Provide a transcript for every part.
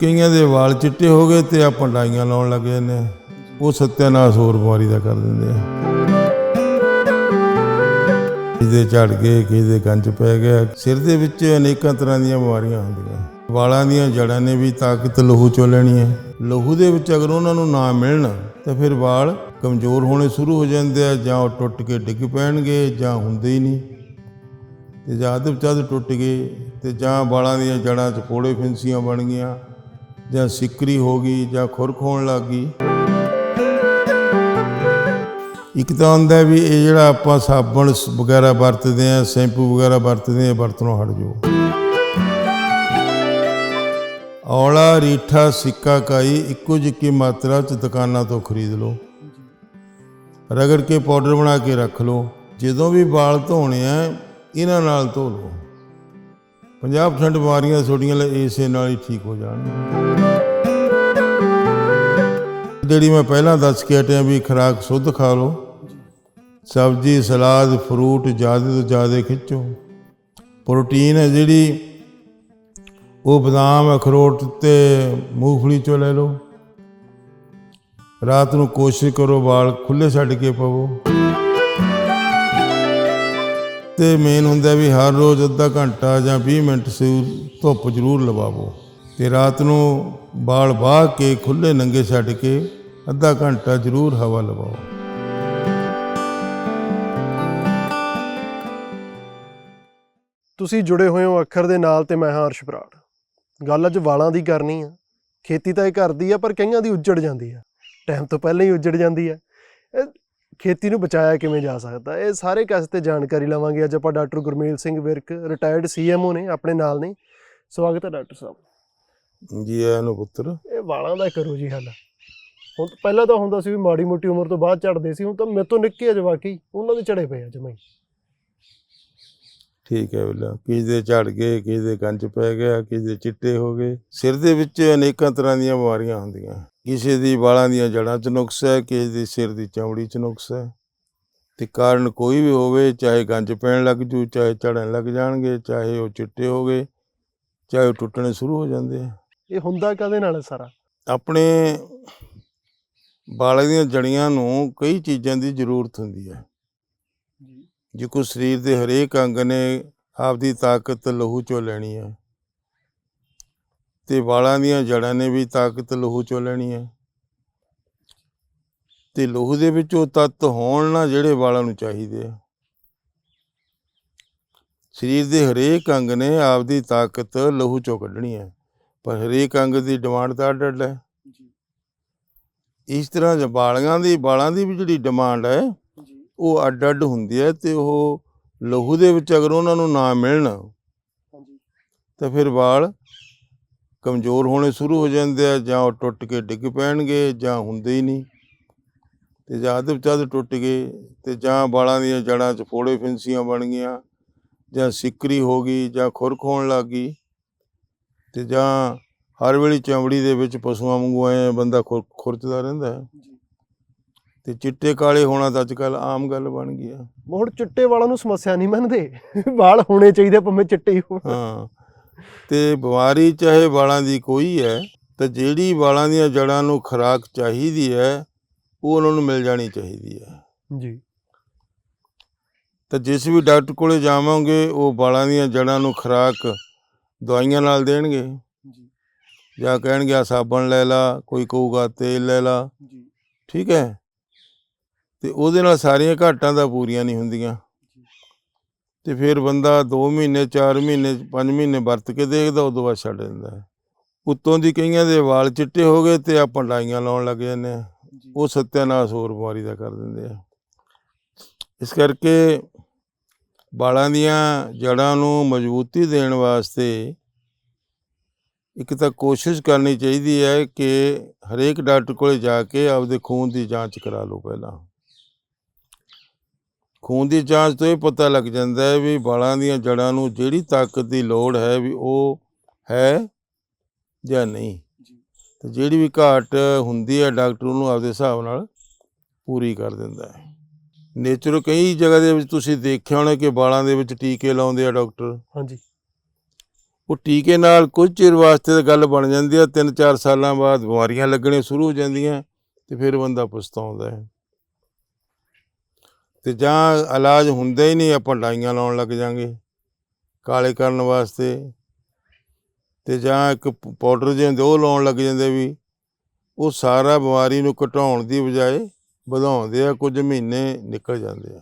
ਕਈਆਂ ਦੇ ਵਾਲ ਚਿੱਟੇ ਹੋ ਗਏ ਤੇ ਆਪਾਂ ਡਾਈਆਂ ਲਾਉਣ ਲੱਗੇ ਨੇ ਉਹ ਸਤਿਆਨਾਸ ਹੋਰ ਬਿਮਾਰੀ ਦਾ ਕਰ ਦਿੰਦੇ ਆ। ਕਿਸੇ ਦੇ ਝੜ ਗਏ ਕਿਸੇ ਦੇ ਗੰਜ ਪੈ ਗਿਆ। ਸਿਰ ਦੇ ਵਿੱਚ ਅਨੇਕਾਂ ਤਰ੍ਹਾਂ ਦੀਆਂ ਬਿਮਾਰੀਆਂ ਹੁੰਦੀਆਂ। ਵਾਲਾਂ ਦੀਆਂ ਜੜਾਂ ਨੇ ਵੀ ਤਾਕਤ ਲਹੂ ਚੋਂ ਲੈਣੀ ਹੈ। ਲਹੂ ਦੇ ਵਿੱਚ ਅਗਰ ਉਹਨਾਂ ਨੂੰ ਨਾ ਮਿਲਣ, ਤਾਂ ਫਿਰ ਵਾਲ ਕਮਜ਼ੋਰ ਹੋਣੇ ਸ਼ੁਰੂ ਹੋ ਜਾਂਦੇ ਆ, ਜਾਂ ਉਹ ਟੁੱਟ ਕੇ ਡਿੱਗ ਪੈਣਗੇ, ਜਾਂ ਹੁੰਦੇ ਹੀ ਨਹੀਂ। ਤੇ ਜਦ ਜਦ ਟੁੱਟ ਗਏ, ਤੇ ਜਾਂ ਵਾਲਾਂ ਦੀਆਂ ਜੜਾਂ 'ਚ ਫੋੜੇ ਫਿੰਸੀਆਂ ਬਣ ਗਈਆਂ ਜਾਂ ਸਿੱਕਰੀ ਹੋ ਗਈ ਜਾਂ ਖੁਰਕ ਹੋਣ ਲੱਗ ਗਈ। ਇੱਕ ਤਾਂ ਹੁੰਦਾ ਵੀ ਇਹ ਜਿਹੜਾ ਆਪਾਂ ਸਾਬਣ ਸ- ਵਗੈਰਾ ਵਰਤਦੇ ਆ ਸ਼ੈਂਪੂ ਵਗੈਰਾ ਵਰਤਦੇ ਆ ਇਹ ਵਰਤਣੋਂ ਹਟ ਜਾਓ। ਔਲਾ, ਰੀਠਾ, ਸਿੱਕਾ ਕਾਈ ਇੱਕੋ ਜਿਹੀ ਮਾਤਰਾ ਚ ਦੁਕਾਨਾਂ ਤੋਂ ਖਰੀਦ ਲਓ। ਰਗੜ ਕੇ ਪਾਊਡਰ ਬਣਾ ਕੇ ਰੱਖ ਲਓ, ਜਦੋਂ ਵੀ ਵਾਲ ਧੋਣੇ ਆ, ਇਹਨਾਂ ਨਾਲ ਧੋ ਲਓ। 50% ਬਿਮਾਰੀਆਂ ਤੁਹਾਡੀਆਂ ਲਈ ਇਸੇ ਨਾਲ ਹੀ ਠੀਕ ਹੋ ਜਾਣਗੀਆਂ। ਜਿਹੜੀ ਮੈਂ ਪਹਿਲਾਂ ਦੱਸ ਕੇ ਹਟਿਆ ਵੀ ਖੁਰਾਕ ਸ਼ੁੱਧ ਖਾ ਲਓ। ਸਬਜ਼ੀ, ਸਲਾਦ, ਫਰੂਟ ਜ਼ਿਆਦਾ ਤੋਂ ਜ਼ਿਆਦਾ ਖਿੱਚੋ। ਪ੍ਰੋਟੀਨ ਹੈ ਜਿਹੜੀ, ਉਹ ਬਦਾਮ, ਅਖਰੋਟ ਤੇ ਮੂੰਗਫਲੀ ਚੋਂ ਲੈ ਲਓ। ਰਾਤ ਨੂੰ ਕੋਸ਼ਿਸ਼ ਕਰੋ ਵਾਲ ਖੁੱਲੇ ਛੱਡ ਕੇ ਪਵੋ। ਤੇ ਮੇਨ ਹੁੰਦਾ ਵੀ ਹਰ ਰੋਜ਼ ਅੱਧਾ ਘੰਟਾ ਜਾਂ 20 ਮਿੰਟ ਸੂਰ ਧੁੱਪ ਜ਼ਰੂਰ ਲਵਾਵੋ। ਤੇ ਰਾਤ ਨੂੰ ਵਾਲ ਬਾਹ ਕੇ ਖੁੱਲੇ ਨੰਗੇ ਛੱਡ ਕੇ ਅੱਧਾ ਘੰਟਾ ਜ਼ਰੂਰ ਹਵਾ ਲਵਾਓ। ਤੁਸੀਂ ਜੁੜੇ ਹੋਏ ਹੋ ਅੱਖਰ ਦੇ ਨਾਲ ਤੇ ਮੈਂ ਹਾਂ ਅਰਸ਼ ਬਰਾੜ। ਗੱਲ ਅੱਜ ਵਾਲਾਂ ਦੀ ਕਰਨੀ ਆ। ਖੇਤੀ ਤਾਂ ਇਹ ਕਰਦੀ ਆ, ਪਰ ਕਈਆਂ ਦੀ ਉੱਜੜ ਜਾਂਦੀ ਆ। ਟਾਈਮ ਤੋਂ ਪਹਿਲਾਂ ਹੀ ਉੱਜੜ ਜਾਂਦੀ ਆ। ਇਹ ਖੇਤੀ ਨੂੰ ਬਚਾਇਆ ਕਿਵੇਂ ਜਾ ਸਕਦਾ? ਇਹ ਸਾਰੇ ਕਸ ਤੇ ਜਾਣਕਾਰੀ ਲਵਾਂਗੇ। ਅੱਜ ਆਪਾਂ doctor Gurmel Singh Virk retired CMO ਨੇ, ਆਪਣੇ ਨਾਲ ਨੇ। ਸਵਾਗਤ ਹੈ ਡਾਕਟਰ ਸਾਹਿਬ। ਜੀ ਆਇਆਂ ਨੂੰ ਪੁੱਤਰ। ਇਹ ਵਾਲਾਂ ਦਾ ਕਰੋ ਜੀ ਹੱਲ। ਹੁਣ ਤਾਂ- ਪਹਿਲਾਂ ਤਾਂ ਹੁੰਦਾ ਸੀ ਵੀ ਮਾੜੀ ਮੋਟੀ ਉਮਰ ਤੋਂ ਬਾਅਦ ਝੜਦੇ ਸੀ ਹੁਣ ਤਾਂ ਮੇਰੇ ਤੋਂ ਨਿੱਕੇ ਆ ਜਵਾਕੀ ਉਹਨਾਂ ਦੇ ਝੜੇ ਪਏ ਆ ਜਮਾਂ ਹੀ ਠੀਕ ਹੈ ਬਿੱਲਾ ਕਿਸੇ ਦੇ ਝੜ ਗਏ ਕਿਸੇ ਦੇ ਗੰਜ ਪੈ ਗਿਆ ਕਿਸੇ ਦੇ ਚਿੱਟੇ ਹੋ ਗਏ ਸਿਰ ਦੇ ਵਿੱਚ ਅਨੇਕਾਂ ਤਰ੍ਹਾਂ ਦੀਆਂ ਬਿਮਾਰੀਆਂ ਹੁੰਦੀਆਂ। ਕਿਸੇ ਦੀ ਵਾਲਾਂ ਦੀਆਂ ਜੜ੍ਹਾਂ 'ਚ ਨੁਕਸ ਹੈ ਕਿਸੇ ਦੀ ਸਿਰ ਦੀ ਚਮੜੀ 'ਚ ਨੁਕਸ ਹੈ। ਤੇ ਕਾਰਨ ਕੋਈ ਵੀ ਹੋਵੇ ਚਾਹੇ ਗੰਜ ਪੈਣ ਲੱਗ ਜੂ ਚਾਹੇ ਝੜਨ ਲੱਗ ਜਾਣਗੇ ਚਾਹੇ ਉਹ ਚਿੱਟੇ ਹੋ ਗਏ ਚਾਹੇ ਉਹ ਟੁੱਟਣੇ ਸ਼ੁਰੂ ਹੋ ਜਾਂਦੇ ਆ। ਇਹ ਹੁੰਦਾ ਕਦੇ ਨਾਲ ਹੈ ਸਾਰਾ? ਆਪਣੇ ਵਾਲਾਂ ਦੀਆਂ ਜੜੀਆਂ ਨੂੰ ਕਈ ਚੀਜ਼ਾਂ ਦੀ ਜ਼ਰੂਰਤ ਹੁੰਦੀ ਹੈ। ਜੀ। ਕੋਈ ਸਰੀਰ ਦੇ ਹਰੇਕ ਅੰਗ ਨੇ ਆਪਦੀ ਤਾਕਤ ਲਹੂ ਚੋਂ ਲੈਣੀ ਹੈ ਤੇ ਵਾਲਾਂ ਦੀਆਂ ਜੜਾਂ ਨੇ ਵੀ ਤਾਕਤ ਲਹੂ ਚੋਂ ਲੈਣੀ ਹੈ ਤੇ ਲਹੂ ਦੇ ਵਿੱਚ ਉਹ ਤੱਤ ਹੋਣ ਨਾ ਜਿਹੜੇ ਵਾਲਾਂ ਨੂੰ ਚਾਹੀਦੇ ਆ। ਸਰੀਰ ਦੇ ਹਰੇਕ ਅੰਗ ਨੇ ਆਪਦੀ ਤਾਕਤ ਲਹੂ ਚੋਂ ਕੱਢਣੀ ਹੈ। ਪਰ ਹਰੇਕ ਅੰਗ ਦੀ ਡਿਮਾਂਡ ਤਾਂ ਅੱਡ ਅੱਡ ਹੈ। ਜੀ। ਇਸ ਤਰ੍ਹਾਂ ਜੇ ਵਾਲਾਂ ਦੀ ਵਾਲਾਂ ਦੀ ਵੀ ਜਿਹੜੀ ਡਿਮਾਂਡ ਹੈ ਜੀ। ਉਹ ਅੱਡ ਅੱਡ ਹੁੰਦੀ ਹੈ ਤੇ ਉਹ ਲਹੂ ਦੇ ਵਿੱਚ ਅਗਰ ਉਹਨਾਂ ਨੂੰ ਨਾ ਮਿਲਣ ਤਾਂ ਫਿਰ ਵਾਲ ਕਮਜ਼ੋਰ ਹੋਣੇ ਸ਼ੁਰੂ ਹੋ ਜਾਂਦੇ ਆ ਜਾਂ ਉਹ ਟੁੱਟ ਕੇ ਡਿੱਗ ਪੈਣਗੇ ਜਾਂ ਹੁੰਦੇ ਹੀ ਨਹੀਂ। ਤੇ ਜਦ ਜਦ ਟੁੱਟ ਗਏ ਤੇ ਜਾਂ ਵਾਲਾਂ ਦੀਆਂ ਜੜ੍ਹਾਂ 'ਚ ਫੋੜੇ ਫਿੰਸੀਆਂ ਬਣ ਗਈਆਂ ਜਾਂ ਸਿੱਕਰੀ ਹੋ ਗਈ ਜਾਂ ਖੁਰਕ ਹੋਣ ਲੱਗ ਗਈ ਤੇ ਜਾਂ ਹਰ ਵੇਲੇ ਚਮੜੀ ਦੇ ਵਿੱਚ ਪਸ਼ੂਆਂ ਵਾਂਗੂ ਐ ਬੰਦਾ ਖੁਰ ਖੁਰਚਦਾ ਰਹਿੰਦਾ ਹੈ। ਤੇ ਚਿੱਟੇ ਕਾਲੇ ਹੋਣਾ ਤਾਂ ਅੱਜ ਕੱਲ ਆਮ ਗੱਲ ਬਣ ਗਈ ਆ। ਮੋੜ ਚਿੱਟੇ ਵਾਲਾਂ ਨੂੰ ਸਮੱਸਿਆ ਨਹੀਂ ਮੰਨਦੇ। ਵਾਲ ਹੋਣੇ ਚਾਹੀਦੇ ਭਾਵੇਂ ਚਿੱਟੇ ਹੀ ਹੋਣ। ਹਾਂ। ਤੇ ਬਿਮਾਰੀ ਚਾਹੇ ਵਾਲਾਂ ਦੀ ਕੋਈ ਹੈ ਤਾਂ ਜਿਹੜੀ ਵਾਲਾਂ ਦੀਆਂ ਜੜ੍ਹਾਂ ਨੂੰ ਖੁਰਾਕ ਚਾਹੀਦੀ ਹੈ ਉਹ ਉਹਨਾਂ ਨੂੰ ਮਿਲ ਜਾਣੀ ਚਾਹੀਦੀ ਹੈ। ਜੀ। ਤਾਂ ਜਿਸ ਵੀ ਡਾਕਟਰ ਕੋਲੇ ਜਾਵਾਂਗੇ ਉਹ ਵਾਲਾਂ ਦੀਆਂ ਜੜ੍ਹਾਂ ਨੂੰ ਖੁਰਾਕ ਦਵਾਈਆਂ ਨਾਲ ਦੇਣਗੇ। ਜੀ। ਜਾਂ ਕਹਿਣਗੇ ਆ ਸਾਬਣ ਲੈ ਲਾ ਕੋਈ ਕਹੂਗਾ ਤੇਲ ਲੈ ਲਾ। ਜੀ। ਠੀਕ ਹੈ? ਤੇ ਉਹਦੇ ਨਾਲ ਸਾਰੀਆਂ ਘਾਟਾਂ ਤਾਂ ਪੂਰੀਆਂ ਨਹੀਂ ਹੁੰਦੀਆਂ। ਤੇ ਫਿਰ ਬੰਦਾ 2 ਮਹੀਨੇ 4 ਮਹੀਨੇ 5 ਮਹੀਨੇ ਵਰਤ ਕੇ ਦੇਖਦਾ ਉਦੋਂ ਬਾਅਦ ਛੱਡ ਦਿੰਦਾ ਹੈ। ਉੱਤੋਂ ਦੀ ਕਈਆਂ ਦੇ ਵਾਲ ਚਿੱਟੇ ਹੋ ਗਏ ਤੇ ਆਪਾਂ ਡਾਈਆਂ ਲਾਉਣ ਲੱਗ ਜਾਂਦੇ ਆ ਉਹ ਸੱਤਿਆਨਾਸ਼ ਹੋਰ ਬਿਮਾਰੀ ਦਾ ਕਰ ਦਿੰਦੇ ਆ। ਇਸ ਕਰਕੇ ਵਾਲਾਂ ਦੀਆਂ ਜੜ੍ਹਾਂ ਨੂੰ ਮਜ਼ਬੂਤੀ ਦੇਣ ਵਾਸਤੇ ਇੱਕ ਤਾਂ ਕੋਸ਼ਿਸ਼ ਕਰਨੀ ਚਾਹੀਦੀ ਹੈ ਕਿ ਹਰੇਕ ਡਾਕਟਰ ਕੋਲੇ ਜਾ ਕੇ ਆਪਦੇ ਖੂਨ ਦੀ ਜਾਂਚ ਕਰਾ ਲਓ ਪਹਿਲਾਂ। ਖੂਨ ਦੀ ਜਾਂਚ ਤੋਂ ਇਹ ਪਤਾ ਲੱਗ ਜਾਂਦਾ ਹੈ ਵੀ ਵਾਲਾਂ ਦੀਆਂ ਜੜ੍ਹਾਂ ਨੂੰ ਜਿਹੜੀ ਤਾਕਤ ਦੀ ਲੋੜ ਹੈ ਵੀ ਉਹ ਹੈ ਜਾਂ ਨਹੀਂ। ਤੇ ਜਿਹੜੀ ਵੀ ਘਾਟ ਹੁੰਦੀ ਹੈ ਡਾਕਟਰ ਉਹਨੂੰ ਆਪਦੇ ਹਿਸਾਬ ਨਾਲ ਪੂਰੀ ਕਰ ਦਿੰਦਾ ਹੈ। ਨੇਚਰ ਕਈ ਜਗ੍ਹਾ ਦੇ ਵਿੱਚ ਤੁਸੀਂ ਦੇਖਿਆ ਹੋਣਾ ਕਿ ਵਾਲਾਂ ਦੇ ਵਿੱਚ ਟੀਕੇ ਲਾਉਂਦੇ ਆ ਡਾਕਟਰ। ਹਾਂਜੀ। ਉਹ ਟੀਕੇ ਨਾਲ ਕੁਝ ਚਿਰ ਵਾਸਤੇ ਤਾਂ ਗੱਲ ਬਣ ਜਾਂਦੀ ਆ 3-4 ਸਾਲਾਂ ਬਾਅਦ ਬਿਮਾਰੀਆਂ ਲੱਗਣੀਆਂ ਸ਼ੁਰੂ ਹੋ ਜਾਂਦੀਆਂ ਤੇ ਫਿਰ ਬੰਦਾ ਪਛਤਾਉਂਦਾ ਹੈ। ਤੇ ਜਾਂ ਇਲਾਜ ਹੁੰਦਾ ਹੀ ਨਹੀਂ ਆਪਾਂ ਡਾਈਆਂ ਲਾਉਣ ਲੱਗ ਜਾਂਗੇ ਕਾਲੇ ਕਰਨ ਵਾਸਤੇ ਤੇ ਜਾਂ ਇੱਕ ਪਾਊਡਰ ਜਿਹੇ ਹੁੰਦੇ ਉਹ ਲਾਉਣ ਲੱਗ ਜਾਂਦੇ ਵੀ ਉਹ ਸਾਰਾ ਬਿਮਾਰੀ ਨੂੰ ਘਟਾਉਣ ਦੀ ਬਜਾਏ ਵਧਾਉਂਦੇ ਆ ਕੁਝ ਮਹੀਨੇ ਨਿਕਲ ਜਾਂਦੇ ਆ।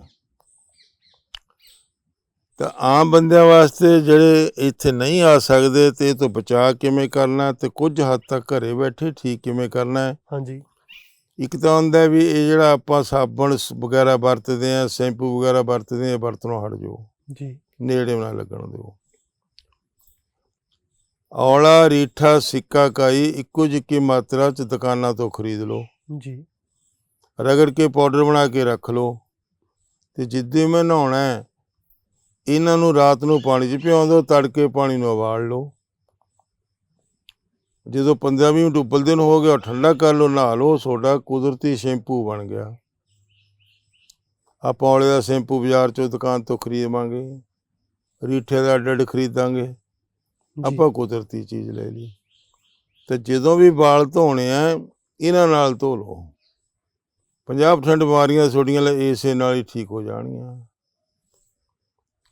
ਤਾਂ ਆਮ ਬੰਦਿਆਂ ਵਾਸਤੇ ਜਿਹੜੇ ਇੱਥੇ ਨਹੀਂ ਆ ਸਕਦੇ ਤੇ ਇਹ ਤੋਂ ਬਚਾਅ ਕਿਵੇਂ ਕਰਨਾ ਤੇ ਕੁਝ ਹੱਦ ਤੱਕ ਘਰੇ ਬੈਠੇ ਠੀਕ ਕਿਵੇਂ ਕਰਨਾ ਹੈ? ਹਾਂਜੀ। ਇੱਕ ਤਾਂ ਹੁੰਦਾ ਵੀ ਇਹ ਜਿਹੜਾ ਆਪਾਂ ਸਾਬਣ ਵਗੈਰਾ ਵਰਤਦੇ ਆ ਸ਼ੈਂਪੂ ਵਗੈਰਾ ਵਰਤਦੇ ਆ ਵਰਤਣੋਂ ਹਟ ਜਾਓ। ਜੀ। ਨੇੜੇ ਨਾ ਲੱਗਣ ਦਿਓ। ਔਲਾ ਰੀਠਾ ਸਿੱਕਾ ਕਾਈ ਇੱਕੋ ਜਿਹੀ ਮਾਤਰਾ ਚ ਦੁਕਾਨਾਂ ਤੋਂ ਖਰੀਦ ਲਓ। ਜੀ। ਰਗੜ ਕੇ ਪਾਊਡਰ ਬਣਾ ਕੇ ਰੱਖ ਲਓ। ਤੇ ਜਿੱਦੇ ਮੈਂ ਨਹਾਉਣਾ ਹੈ ਇਹਨਾਂ ਨੂੰ ਰਾਤ ਨੂੰ ਪਾਣੀ 'ਚ ਭਿਉਂ ਦਿਓ ਤੜਕੇ ਪਾਣੀ ਨੂੰ ਉਬਾਲ ਲਓ। ਜਦੋਂ 15 20 ਮਿੰਟ ਉਬਲਦੇ ਨੂੰ ਹੋ ਗਿਆ ਠੰਡਾ ਕਰ ਲਓ ਨਹਾ ਲਓ ਤੁਹਾਡਾ ਕੁਦਰਤੀ ਸ਼ੈਂਪੂ ਬਣ ਗਿਆ। ਆਪਾਂ ਔਲੇ ਦਾ ਸ਼ੈਂਪੂ ਬਾਜ਼ਾਰ 'ਚੋਂ ਦੁਕਾਨ ਤੋਂ ਖਰੀਦਵਾਂਗੇ ਰੀਠੇ ਦਾ ਅੱਡ ਖਰੀਦਾਂਗੇ। ਆਪਾਂ ਕੁਦਰਤੀ ਚੀਜ਼ ਲੈ ਲਈ। ਤੇ ਜਦੋਂ ਵੀ ਵਾਲ ਧੋਣੇ ਆ ਇਹਨਾਂ ਨਾਲ ਧੋ ਲਓ। 50% ਬਿਮਾਰੀਆਂ ਤੁਹਾਡੀਆਂ ਲੈ ਇਸੇ ਨਾਲ ਹੀ ਠੀਕ ਹੋ ਜਾਣਗੀਆਂ।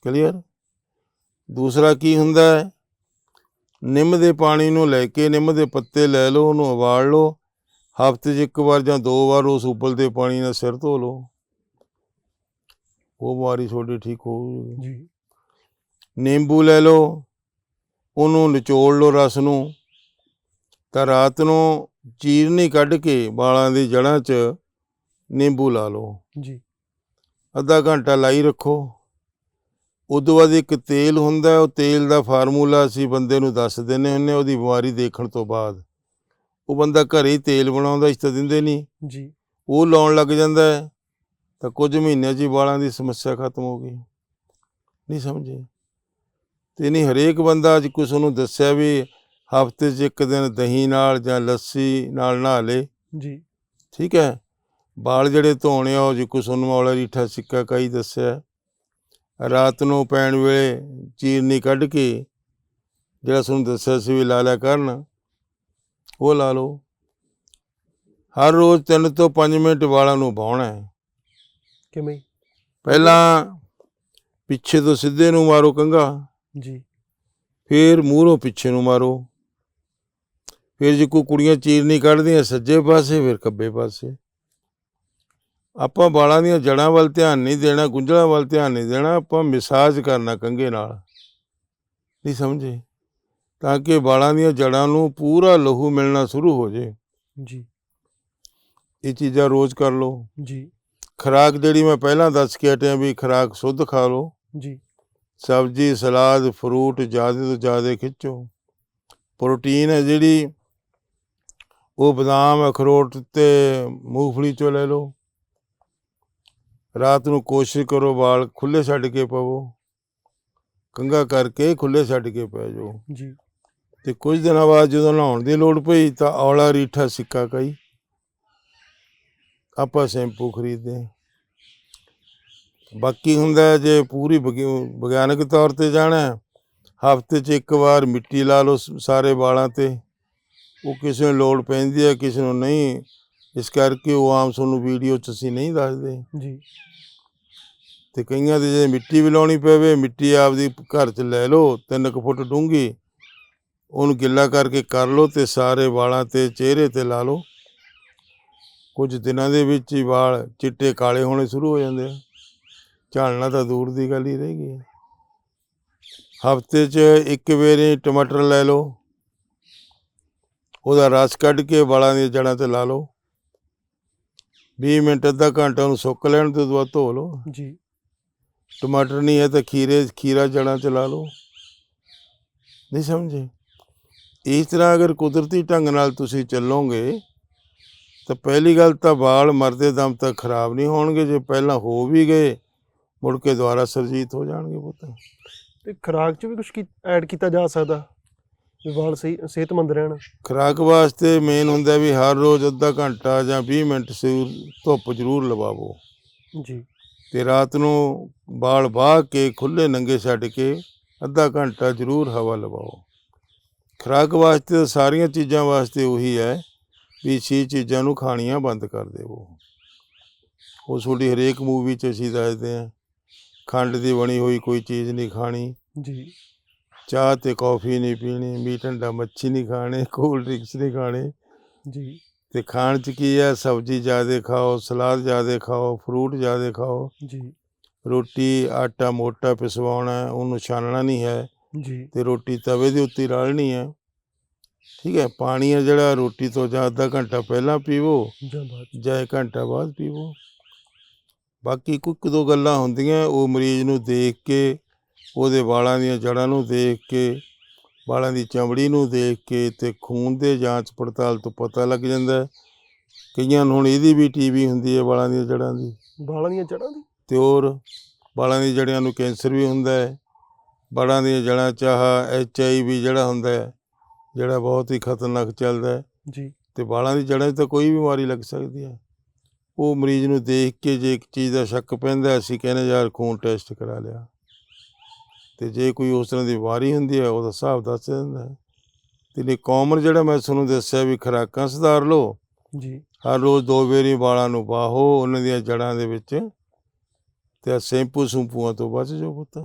ਕਲੀਅਰ ਦੂਸਰਾ ਕੀ ਹੁੰਦਾ ਹੈ? ਨਿੰਮ ਦੇ ਪਾਣੀ ਨੂੰ ਲੈ ਕੇ ਨਿੰਮ ਦੇ ਪੱਤੇ ਲੈ ਲਓ ਉਹਨੂੰ ਉਬਾਲ ਲਓ। ਹਫ਼ਤੇ 'ਚ ਇੱਕ ਵਾਰ ਜਾਂ ਦੋ ਵਾਰ ਉਸ ਉਬਲਦੇ ਪਾਣੀ ਨਾਲ ਸਿਰ ਧੋ ਲਓ। ਉਹ ਬਿਮਾਰੀ ਤੁਹਾਡੀ ਠੀਕ ਹੋਊਗੀ ਜੀ। ਨਿੰਬੂ ਲੈ ਲਓ ਉਹਨੂੰ ਨਿਚੋੜ ਲਓ ਰਸ ਨੂੰ। ਤਾਂ ਰਾਤ ਨੂੰ ਚੀਰਨੀ ਕੱਢ ਕੇ ਵਾਲਾਂ ਦੀ ਜੜ੍ਹਾਂ 'ਚ ਨਿੰਬੂ ਲਾ ਲਓ। ਜੀ। ਅੱਧਾ ਘੰਟਾ ਲਾਈ ਰੱਖੋ। ਉਦੋਂ ਬਾਅਦ ਇੱਕ ਤੇਲ ਹੁੰਦਾ ਉਹ ਤੇਲ ਦਾ ਫਾਰਮੂਲਾ ਅਸੀਂ ਬੰਦੇ ਨੂੰ ਦੱਸ ਦਿੰਦੇ ਹੁੰਦੇ ਹਾਂ ਉਹਦੀ ਬਿਮਾਰੀ ਦੇਖਣ ਤੋਂ ਬਾਅਦ। ਉਹ ਬੰਦਾ ਘਰੇ ਹੀ ਤੇਲ ਬਣਾਉਂਦਾ ਇਸ ਤਾਂ ਦਿੰਦੇ ਨਹੀਂ। ਜੀ। ਉਹ ਲਾਉਣ ਲੱਗ ਜਾਂਦਾ ਹੈ ਤਾਂ ਕੁਝ ਮਹੀਨਿਆਂ 'ਚ ਹੀ ਵਾਲਾਂ ਦੀ ਸਮੱਸਿਆ ਖਤਮ ਹੋ ਗਈ। ਨਹੀਂ ਸਮਝੇ? ਤੇ ਨਹੀਂ ਹਰੇਕ ਬੰਦਾ ਅੱਜ ਕੁਛ ਨੂੰ ਦੱਸਿਆ ਵੀ ਹਫ਼ਤੇ 'ਚ ਇੱਕ ਦਿਨ ਦਹੀਂ ਨਾਲ ਜਾਂ ਲੱਸੀ ਨਾਲ ਨਹਾ ਲੇ। ਜੀ। ਠੀਕ ਹੈ? ਵਾਲ ਜਿਹੜੇ ਧੋਣੇ ਆ ਉਹ ਜੀ ਕੁਛ ਨੂੰ ਔਲਾ ਰੀਠਾ ਸਿੱਕਾ ਕਈ ਦੱਸਿਆ? ਰਾਤ ਨੂੰ ਪੈਣ ਵੇਲੇ ਚੀਰਨੀ ਕੱਢ ਕੇ ਜਿਹੜਾ ਤੁਹਾਨੂੰ ਦੱਸਿਆ ਸੀ ਵੀ ਲਾ ਲਿਆ ਕਰਨ ਉਹ ਲਾ ਲਓ। ਹਰ ਰੋਜ਼ 3 ਤੋਂ 5 ਮਿੰਟ ਵਾਲਾਂ ਨੂੰ ਵਾਹੁਣਾ ਹੈ। ਕਿਵੇਂ? ਪਹਿਲਾਂ ਪਿੱਛੇ ਤੋਂ ਸਿੱਧੇ ਨੂੰ ਮਾਰੋ ਕੰਘਾ। ਜੀ। ਫਿਰ ਮੂਹਰੋਂ ਪਿੱਛੇ ਨੂੰ ਮਾਰੋ। ਫਿਰ ਜੇ ਕੋਈ ਕੁੜੀਆਂ ਚੀਰਨੀ ਕੱਢਦੀਆਂ ਸੱਜੇ ਪਾਸੇ ਫਿਰ ਖੱਬੇ ਪਾਸੇ। ਆਪਾਂ ਵਾਲਾਂ ਦੀਆਂ ਜੜਾਂ ਵੱਲ ਧਿਆਨ ਨਹੀਂ ਦੇਣਾ ਗੁੰਝਲਾਂ ਵੱਲ ਧਿਆਨ ਨਹੀਂ ਦੇਣਾ ਆਪਾਂ ਮਸਾਜ ਕਰਨਾ ਕੰਘੇ ਨਾਲ। ਨਹੀਂ ਸਮਝੇ? ਤਾਂ ਕਿ ਵਾਲਾਂ ਦੀਆਂ ਜੜਾਂ ਨੂੰ ਪੂਰਾ ਲਹੂ ਮਿਲਣਾ ਸ਼ੁਰੂ ਹੋ ਜੇ। ਜੀ। ਇਹ ਚੀਜ਼ਾਂ ਰੋਜ਼ ਕਰ ਲਓ। ਜੀ। ਖੁਰਾਕ ਜਿਹੜੀ ਮੈਂ ਪਹਿਲਾਂ ਦੱਸ ਕੇ ਹਟਿਆ ਵੀ ਖੁਰਾਕ ਸ਼ੁੱਧ ਖਾ ਲਓ। ਜੀ। ਸਬਜ਼ੀ ਸਲਾਦ ਫਰੂਟ ਜ਼ਿਆਦਾ ਤੋਂ ਜ਼ਿਆਦਾ ਖਿੱਚੋ। ਪ੍ਰੋਟੀਨ ਹੈ ਜਿਹੜੀ ਉਹ ਬਦਾਮ ਅਖਰੋਟ ਤੇ ਮੂੰਗਫਲੀ ਚੋਂ ਲੈ ਲਓ। ਰਾਤ ਨੂੰ ਕੋਸ਼ਿਸ਼ ਕਰੋ ਵਾਲ ਖੁੱਲੇ ਛੱਡ ਕੇ ਪਵੋ। ਕੰਗਾ ਕਰਕੇ ਖੁੱਲੇ ਛੱਡ ਕੇ ਪੈ ਜਾਓ। ਜੀ। ਤੇ ਕੁਝ ਦਿਨਾਂ ਬਾਅਦ ਜਦੋਂ ਨਹਾਉਣ ਦੀ ਲੋੜ ਪਈ ਤਾਂ ਔਲਾ ਰੀਠਾ ਸਿੱਕਾ ਕਈ। ਆਪਾਂ ਸ਼ੈਂਪੂ ਖਰੀਦਦੇ। ਬਾਕੀ ਹੁੰਦਾ ਜੇ ਪੂਰੀ ਵਿਗਿ- ਵਿਗਿਆਨਕ ਤੌਰ ਤੇ ਜਾਣਾ ਹਫ਼ਤੇ 'ਚ ਇੱਕ ਵਾਰ ਮਿੱਟੀ ਲਾ ਲਓ ਸਾਰੇ ਵਾਲਾਂ ਤੇ। ਉਹ ਕਿਸੇ ਨੂੰ ਲੋੜ ਪੈਂਦੀ ਹੈ ਕਿਸੇ ਨੂੰ ਨਹੀਂ। ਇਸ ਕਰਕੇ ਉਹ ਆਮ ਤੁਹਾਨੂੰ ਵੀਡੀਓ 'ਚ ਅਸੀਂ ਨਹੀਂ ਦੱਸਦੇ। ਜੀ। ਤੇ ਕਈਆਂ ਦੇ ਜੇ ਮਿੱਟੀ ਵੀ ਲਾਉਣੀ ਪਵੇ ਮਿੱਟੀ ਆਪਦੀ ਘਰ 'ਚ ਲੈ ਲਓ ਤਿੰਨ ਕੁ ਫੁੱਟ ਡੂੰਘੀ ਉਹਨੂੰ ਗਿੱਲਾ ਕਰਕੇ ਕਰ ਲਓ ਤੇ ਸਾਰੇ ਵਾਲਾਂ ਤੇ ਚਿਹਰੇ ਤੇ ਲਾ ਲਓ। ਕੁਝ ਦਿਨਾਂ ਦੇ ਵਿੱਚ ਹੀ ਵਾਲ ਚਿੱਟੇ ਕਾਲੇ ਹੋਣੇ ਸ਼ੁਰੂ ਹੋ ਜਾਂਦੇ ਆ। ਝਾੜਨਾ ਤਾਂ ਦੂਰ ਦੀ ਗੱਲ ਹੀ ਰਹਿ ਗਈ ਹਫ਼ਤੇ 'ਚ ਇੱਕ ਵਾਰੀ ਟਮਾਟਰ ਲੈ ਲਓ ਉਹਦਾ ਰਸ ਕੱਢ ਕੇ ਵਾਲਾਂ ਦੀਆਂ ਜੜ੍ਹਾਂ ਤੇ ਲਾ ਲਓ। 20 ਮਿੰਟ ਅੱਧਾ ਘੰਟਾ ਉਹਨੂੰ ਸੁੱਕ ਲੈਣ ਤੇ ਦੁਆ ਧੋ ਲਓ। ਜੀ। ਟਮਾਟਰ ਨਹੀਂ ਹੈ ਤਾਂ ਖੀਰੇ ਖੀਰਾ ਜੜਾਂ ਚ ਲਾ ਲਓ। ਨਹੀਂ ਸਮਝੇ? ਇਸ ਤਰ੍ਹਾਂ ਅਗਰ ਕੁਦਰਤੀ ਢੰਗ ਨਾਲ ਤੁਸੀਂ ਚੱਲੋਗੇ ਤਾਂ ਪਹਿਲੀ ਗੱਲ ਤਾਂ ਵਾਲ ਮਰਦੇ ਦਮ ਤੱਕ ਖਰਾਬ ਨਹੀਂ ਹੋਣਗੇ ਜੇ ਪਹਿਲਾਂ ਹੋ ਵੀ ਗਏ ਮੁੜ ਕੇ ਦੁਬਾਰਾ ਸਰਜੀਤ ਹੋ ਜਾਣਗੇ ਪੁੱਤ। ਤੇ ਖੁਰਾਕ 'ਚ ਵੀ ਕੁਝ ਐਡ ਕੀਤਾ ਜਾ ਸਕਦਾ? ਵੀ ਵਾਲ ਸਹੀ ਸਿਹਤਮੰਦ ਰਹਿਣ। ਖੁਰਾਕ ਵਾਸਤੇ ਮੇਨ ਹੁੰਦਾ ਵੀ ਹਰ ਰੋਜ਼ ਅੱਧਾ ਘੰਟਾ ਜਾਂ 20 ਮਿੰਟ ਸੂਰ ਧੁੱਪ ਜ਼ਰੂਰ ਲਵਾਵੋ। ਜੀ। ਤੇ ਰਾਤ ਨੂੰ ਵਾਲ ਵਾਹ ਕੇ ਖੁੱਲੇ ਨੰਗੇ ਛੱਡ ਕੇ ਅੱਧਾ ਘੰਟਾ ਜ਼ਰੂਰ ਹਵਾ ਲਵਾਓ। ਖੁਰਾਕ ਵਾਸਤੇ ਸਾਰੀਆਂ ਚੀਜ਼ਾਂ ਵਾਸਤੇ ਉਹੀ ਹੈ ਵੀ ਛੇ ਚੀਜ਼ਾਂ ਨੂੰ ਖਾਣੀਆਂ ਬੰਦ ਕਰ ਦੇਵੋ। ਉਹ ਤੁਹਾਡੀ ਹਰੇਕ ਮੂਵੀ 'ਚ ਅਸੀਂ ਦੱਸਦੇ ਹਾਂ। ਖੰਡ ਦੀ ਬਣੀ ਹੋਈ ਕੋਈ ਚੀਜ਼ ਨਹੀਂ ਖਾਣੀ। ਜੀ। ਚਾਹ ਤੇ ਕੌਫੀ ਨਹੀਂ ਪੀਣੀ ਮੀਟ ਅੰਡਾ ਮੱਛੀ ਨਹੀਂ ਖਾਣੇ ਕੋਲਡ ਡਰਿੰਕਸ ਨਹੀਂ ਖਾਣੇ। ਜੀ। ਤੇ ਖਾਣ 'ਚ ਕੀ ਹੈ? ਸਬਜ਼ੀ ਜ਼ਿਆਦਾ ਖਾਓ ਸਲਾਦ ਜ਼ਿਆਦਾ ਖਾਓ ਫਰੂਟ ਜ਼ਿਆਦਾ ਖਾਓ। ਜੀ। ਰੋਟੀ ਆਟਾ ਮੋਟਾ ਪਿਸਵਾਉਣਾ ਉਹਨੂੰ ਛਾਨਣਾ ਨਹੀਂ ਹੈ। ਜੀ। ਤੇ ਰੋਟੀ ਤਵੇ ਦੇ ਉੱਤੇ ਰਾਲਣੀ ਹੈ। ਠੀਕ ਹੈ? ਪਾਣੀ ਹੈ ਜਿਹੜਾ ਰੋਟੀ ਤੋਂ ਜਾਂ ਅੱਧਾ ਘੰਟਾ ਪਹਿਲਾਂ ਪੀਵੋ ਜਾਂ ਘੰਟਾ ਬਾਅਦ ਪੀਵੋ। ਬਾਕੀ ਕੋਈ ਇੱਕ ਦੋ ਗੱਲਾਂ ਹੁੰਦੀਆਂ ਉਹ ਮਰੀਜ਼ ਨੂੰ ਦੇਖ ਕੇ ਉਹਦੇ ਵਾਲਾਂ ਦੀਆਂ ਜੜ੍ਹਾਂ ਨੂੰ ਦੇਖ ਕੇ ਵਾਲਾਂ ਦੀ ਚਮੜੀ ਨੂੰ ਦੇਖ ਕੇ ਤੇ ਖੂਨ ਦੇ ਜਾਂਚ ਪੜਤਾਲ ਤੋਂ ਪਤਾ ਲੱਗ ਜਾਂਦਾ ਹੈ। ਕਈਆਂ ਨੂੰ ਹੁਣ ਇਹਦੀ ਵੀ ਟੀਵੀ ਹੁੰਦੀ ਹੈ ਵਾਲਾਂ ਦੀਆਂ ਜੜ੍ਹਾਂ ਦੀ। ਵਾਲਾਂ ਦੀਆਂ ਜੜ੍ਹਾਂ ਦੀ? ਤੇ ਹੋਰ ਵਾਲਾਂ ਦੀ ਜੜ੍ਹਾਂ ਨੂੰ ਕੈਂਸਰ ਵੀ ਹੁੰਦਾ ਹੈ। ਵਾਲਾਂ ਦੀਆਂ ਜੜ੍ਹਾਂ ਚਾਹ ਐਚ ਆਈ ਵੀ ਜਿਹੜਾ ਹੁੰਦਾ ਹੈ ਜਿਹੜਾ ਬਹੁਤ ਹੀ ਖਤਰਨਾਕ ਚੱਲਦਾ ਹੈ। ਜੀ। ਤੇ ਵਾਲਾਂ ਦੀ ਜੜ੍ਹਾਂ 'ਚ ਤਾਂ ਕੋਈ ਬਿਮਾਰੀ ਲੱਗ ਸਕਦੀ ਹੈ। ਉਹ ਮਰੀਜ਼ ਨੂੰ ਦੇਖ ਕੇ ਜੇ ਇੱਕ ਚੀਜ਼ ਦਾ ਸ਼ੱਕ ਪੈਂਦਾ ਅਸੀਂ ਕਹਿੰਦੇ ਯਾਰ ਖੂਨ ਟੈਸਟ ਕਰਾ ਲਿਆ। ਤੇ ਜੇ ਕੋਈ ਉਸ ਤਰ੍ਹਾਂ ਦੀ ਬਿਮਾਰੀ ਹੁੰਦੀ ਹੈ ਉਹਦਾ ਹਿਸਾਬ ਦੱਸ ਦਿੰਦਾ ਹੈ। ਤੇ ਲਈ ਕਾਮਨ ਜਿਹੜਾ ਮੈਂ ਤੁਹਾਨੂੰ ਦੱਸਿਆ ਵੀ ਖੁਰਾਕਾਂ ਸੁਧਾਰ ਲਓ ਜੀ। ਹਰ ਰੋਜ਼ ਦੋ ਵਾਰੀ ਵਾਲਾਂ ਨੂੰ ਬਾਹੋ ਉਹਨਾਂ ਦੀਆਂ ਜੜ੍ਹਾਂ ਦੇ ਵਿੱਚ ਤੇ ਸ਼ੈਂਪੂ ਸੰਪੂਆਂ ਤੋਂ ਬਚ ਜਾਓ ਪੁੱਤ।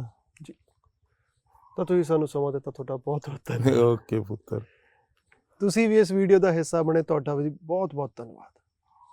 ਤਾਂ ਤੁਸੀਂ ਸਾਨੂੰ ਸਮਾਂ ਦਿੱਤਾ ਤੁਹਾਡਾ ਬਹੁਤ ਬਹੁਤ ਧੰਨਵਾਦ। ਓਕੇ ਪੁੱਤਰ। ਤੁਸੀਂ ਵੀ ਇਸ ਵੀਡੀਓ ਦਾ ਹਿੱਸਾ ਬਣੇ ਤੁਹਾਡਾ ਵੀ ਬਹੁਤ ਬਹੁਤ ਧੰਨਵਾਦ।